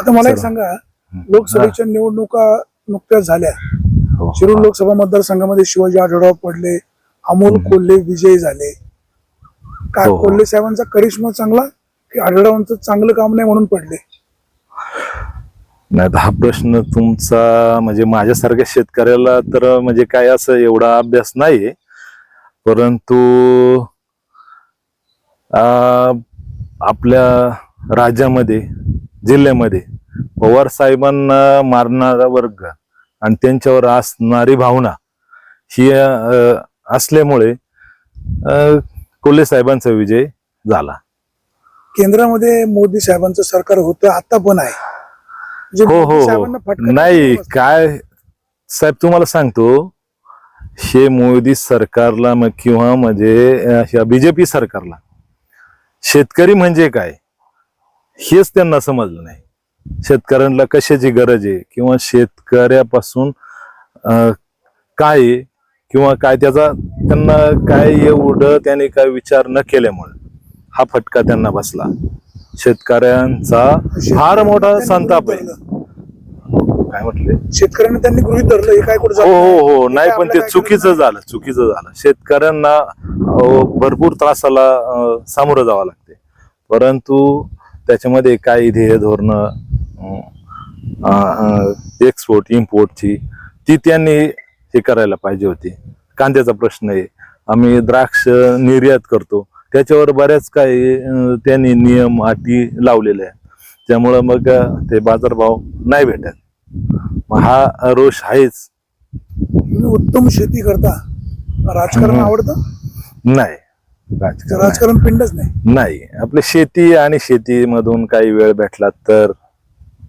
आता मला एक. सांगा लोकसभेच्या निवडणुका नुकत्याच झाल्या. हो. शिरूर लोकसभा मतदारसंघामध्ये शिवाजी आढळराव पडले अमोल कोल्हे विजयी झाले. काय हो, हो. कोल्हे साहेबांचा करिश्मा चांगला की आढळरावांचं चांगलं काम नाही म्हणून पडले? नाही हा प्रश्न तुमचा म्हणजे माझ्यासारख्या शेतकऱ्याला तर म्हणजे काय असं एवढा अभ्यास नाही परंतु आपल्या राज्यामध्ये जिल्ह्यामध्ये पवार साहेबांना मारणारा वर्ग आणि त्यांच्यावर असणारी भावना ही असल्यामुळे कोल्हे साहेबांचा विजय झाला. केंद्रामध्ये मोदी साहेबांचं सरकार होतं आता पण आहे. हो हो हो. नाही. काय साहेब तुम्हाला सांगतो हे मोदी सरकारला म- किंवा म्हणजे बीजेपी सरकारला शेतकरी म्हणजे काय? हेच त्यांना समजलं नाही. शेतकऱ्यांना कशाची गरज आहे? किंवा शेतकऱ्यापासून काय किंवा काय त्याचा त्यांना काय एवढं त्याने काय विचार न केल्यामुळे हा फटका त्यांना बसला. शेतकऱ्यांचा फार मोठा संताप आहे. काय म्हटले? शेतकऱ्यांनी त्यांनी गृहित धरलं हे काय कुठं हो हो नाही. हो नाही पण ते चुकीचं झालं चुकीचं झालं. शेतकऱ्यांना भरपूर त्रासाला सामोरं जावं लागते. परंतु त्याच्यामध्ये काही ध्येय धोरण एक्सपोर्ट इम्पोर्टची ती त्यांनी हे करायला पाहिजे होती. कांद्याचा प्रश्न आहे. आम्ही द्राक्ष निर्यात करतो. त्याच्यावर बऱ्याच काही त्यांनी नियम अटी लावलेले आहेत. त्यामुळं मग ते बाजारभाव नाही भेटत. मग हा रोष आहेच. तुम्ही उत्तम शेती करता. राजकारण. आवडतं? नाही. राजकारण. राजकारण पिंडच नाही नाही आपली शेती आणि शेतीमधून काही वेळ भेटला तर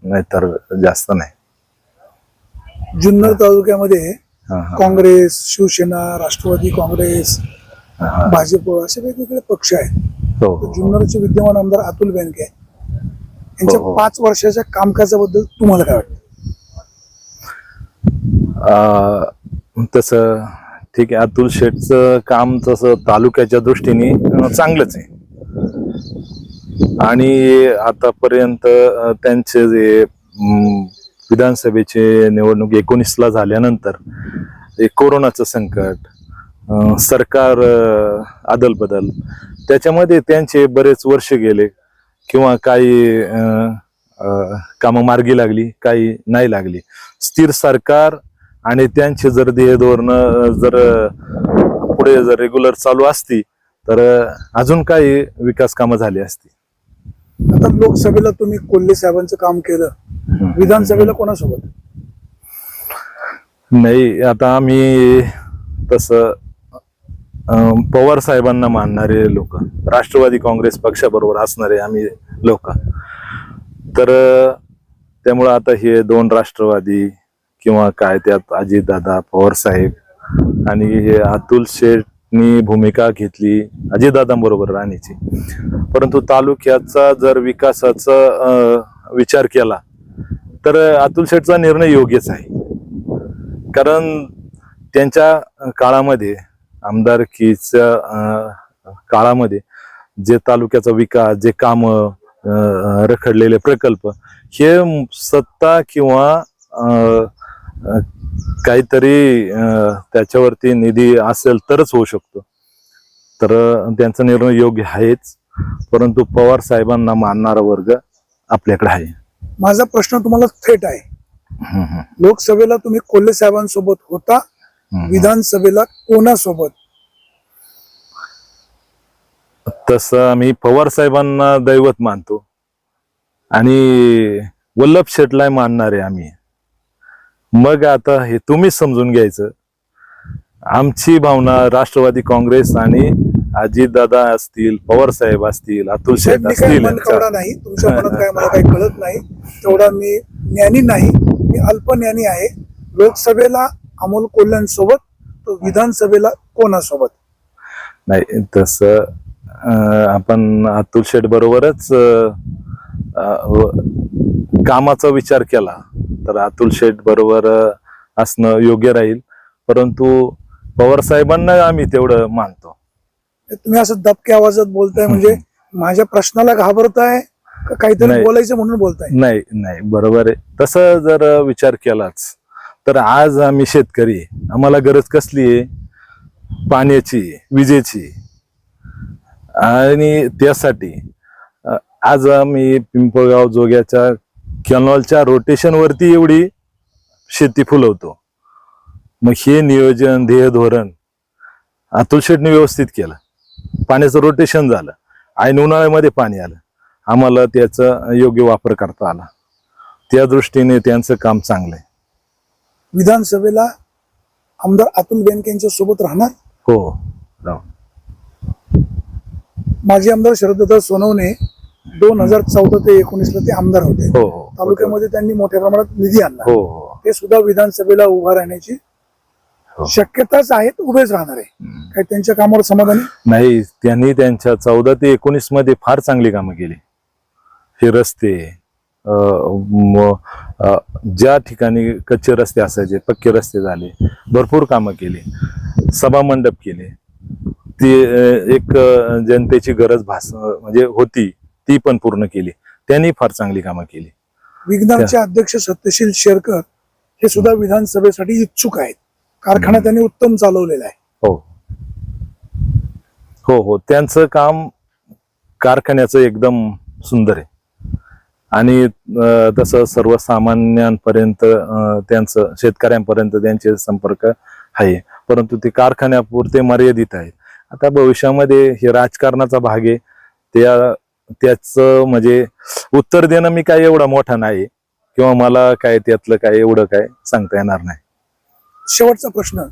नाहीतर जास्त नाही जुन्नर तालुक्यामध्ये. काँग्रेस शिवसेना राष्ट्रवादी काँग्रेस. भाजप असे वेगवेगळे पक्ष आहेत हो, हो. जुन्नरचे विद्यमान आमदार अतुल बेनके यांच्या हो. पाच वर्षाच्या कामकाजाबद्दल तुम्हाला काय वाटतं तसं ठीक आहे अतुल शेठचं काम तसं तालुक्याच्या दृष्टीने चांगलंच आहे. आणि आतापर्यंत त्यांचे जे विधानसभेचे निवडणूक एकोणीसला झाल्यानंतर कोरोनाचं संकट सरकार अं, अदलबदल त्याच्यामध्ये त्यांचे बरेच वर्ष गेले किंवा काही कामं मार्गी लागली काही नाही लागली. स्थिर सरकार आणि त्यांचे जर ध्येय धोरण जर पुढे जर रेग्युलर चालू असती तर अजून काही विकास कामं झाली असती. आता लोकसभेला तुम्ही कोल्हे साहेबांचं काम केलं. विधानसभेला कोणासोबत? नाही आता आम्ही तसं पवार साहेबांना मानणारे लोक राष्ट्रवादी काँग्रेस पक्षाबरोबर असणारे आम्ही लोक. तर त्यामुळं आता हे दोन राष्ट्रवादी किंवा काय त्यात अजितदादा पवार साहेब आणि हे अतुल शेठनी भूमिका घेतली अजितदादांबरोबर राहण्याची परंतु तालुक्याचा जर विकासाचा विचार केला तर अतुल शेठचा निर्णय योग्यच आहे. कारण त्यांच्या काळामध्ये आमदारकीच्या काळामध्ये जे तालुक्याचा विकास जे काम रखडलेले प्रकल्प हे सत्ता किंवा काहीतरी त्याच्यावरती निधी असेल तरच होऊ शकतो. तर त्यांचा निर्णय योग्य आहेच. परंतु पवार साहेबांना मानणारा वर्ग आपल्याकडे आहे. माझा प्रश्न तुम्हाला थेट आहे. लोकसभेला तुम्ही कोल्हे साहेबांसोबत होता. विधानसभेला कोणासोबत? तसं आम्ही पवार साहेबांना दैवत मानतो. आणि वल्लभ शेठला मानणारे आम्ही. मग आता हे तुम्हीच समजून घ्यायचं. आमची भावना राष्ट्रवादी काँग्रेस आणि अजितदादा असतील पवार साहेब असतील अतुल शेठ असतील नाही. तुमच्या मनात काय मला काही कळत नाही. तेवढा मी ज्ञानी नाही. मी अल्पज्ञानी आहे. लोकसभेला अमोल कोल्ह्यांसोबत तो विधानसभेला कोणासोबत? नाही तसं आपण अतुल शेठ बरोबरच कामाचा विचार केला. तर अतुल शेठ बरोबर असणं योग्य राहील. परंतु पवार साहेबांना आम्ही तेवढं मानतो. तुम्ही असं दबक्या आवाजात बोलताय म्हणजे माझ्या प्रश्नाला घाबरताय का काहीतरी. बोलायचं म्हणून बोलताय? नाही नाही. बरोबर आहे. तसं जर विचार केलाच तर आज आम्ही शेतकरी. आम्हाला गरज कसली आहे? पाण्याची विजेची आणि त्यासाठी आज आम्ही पिंपळगाव जोग्याच्या कॅनॉलच्या रोटेशन वरती एवढी शेती फुलवतो. मग हे नियोजन ध्येय धोरण अतुल शेटने व्यवस्थित केलं. पाण्याचं रोटेशन झालं. ऐन उन्हाळ्यामध्ये पाणी आलं. आम्हाला त्याचा योग्य वापर करता आला. त्या दृष्टीने त्यांचं काम चांगलं आहे. विधानसभेला आमदार अतुल बेनके यांच्या सोबत राहणार? हो राव. माजी आमदार शरदत्ता सोनवणे दोन हजार चौदा ते एकोणीसला ते आमदार होते. हो हो. तालुक्यामध्ये त्यांनी मोठ्या प्रमाणात निधी आणला. हो हो. ते सुद्धा विधानसभेला उभा राहण्याची हो. शक्यताच आहेत उभेच राहणार आहे. काय त्यांच्या कामावर समाधानी नाही त्यांनी त्यांच्या चौदा ते एकोणीसमध्ये फार चांगली कामं केली. हे रस्ते ज्या ठिकाणी कच्चे रस्ते असायचे पक्के रस्ते झाले भरपूर कामं केली. सभा मंडप केले. ती एक जनतेची गरज भास म्हणजे होती ती पण पूर्ण केली. त्यांनी फार चांगली कामं केली. विज्ञानचे अध्यक्ष सत्यशील शेरकर हे सुद्धा विधानसभेसाठी इच्छुक आहेत. कारखाना त्यांनी उत्तम चालवलेला आहे. हो. हो हो. त्यांचं काम कारखान्याचं एकदम सुंदर आहे. आणि तसं सर्वसामान्यांपर्यंत त्यांचं शेतकऱ्यांपर्यंत त्यांचे संपर्क आहे. परंतु ते कारखान्यापुरते मर्यादित आहेत. आता भविष्यामध्ये हे राजकारणाचा भाग आहे. त्या त्याचं म्हणजे उत्तर देणं मी काय एवढा मोठा नाही. किंवा मला काय त्यातलं काय एवढं काय सांगता येणार नाही. शेवटचा प्रश्न.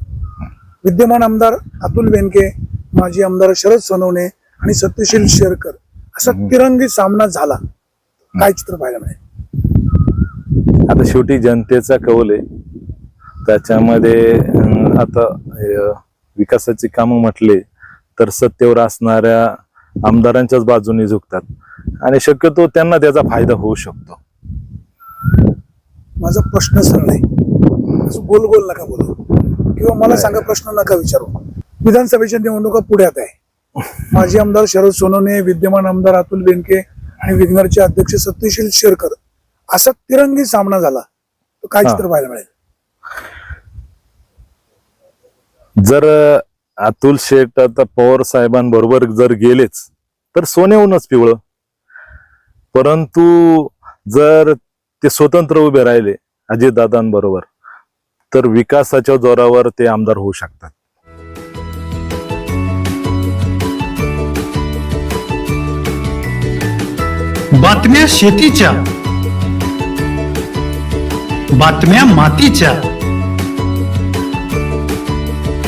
विद्यमान आमदार अतुल बेनके माजी आमदार शरद सोनवणे आणि सत्यशील शेरकर असा. तिरंगी सामना झाला. काय चित्र पाहायला मिळेल? आता शेवटी जनतेचा कौल आहे. त्याच्यामध्ये आता विकासाची कामं म्हटले तर सत्तेवर असणाऱ्या आमदारांच्याच बाजूने झुकतात. आणि शक्यतो त्यांना त्याचा फायदा होऊ शकतो. माझा प्रश्न सरळ आहे. असं गोल गोल नका बोलू. किंवा मला नाही. सांगा प्रश्न नका विचारू. विधानसभेच्या निवडणुका पुढ्यात आहे. माजी आमदार शरद सोनवणे विद्यमान आमदार अतुल बेनके आणि विघ्नरचे अध्यक्ष सत्यशील शेरकर असा तिरंगी सामना झाला काय. चित्र पाहायला मिळेल? जर अतुल शेठ आता पवार साहेबांबरोबर जर गेलेच तर सोन्याहूनच पिवळं. परंतु जर ते स्वतंत्र उभे राहिले अजितदादांबरोबर तर विकासाच्या जोरावर ते आमदार होऊ शकतात. बातम्या शेतीच्या बातम्या मातीच्या.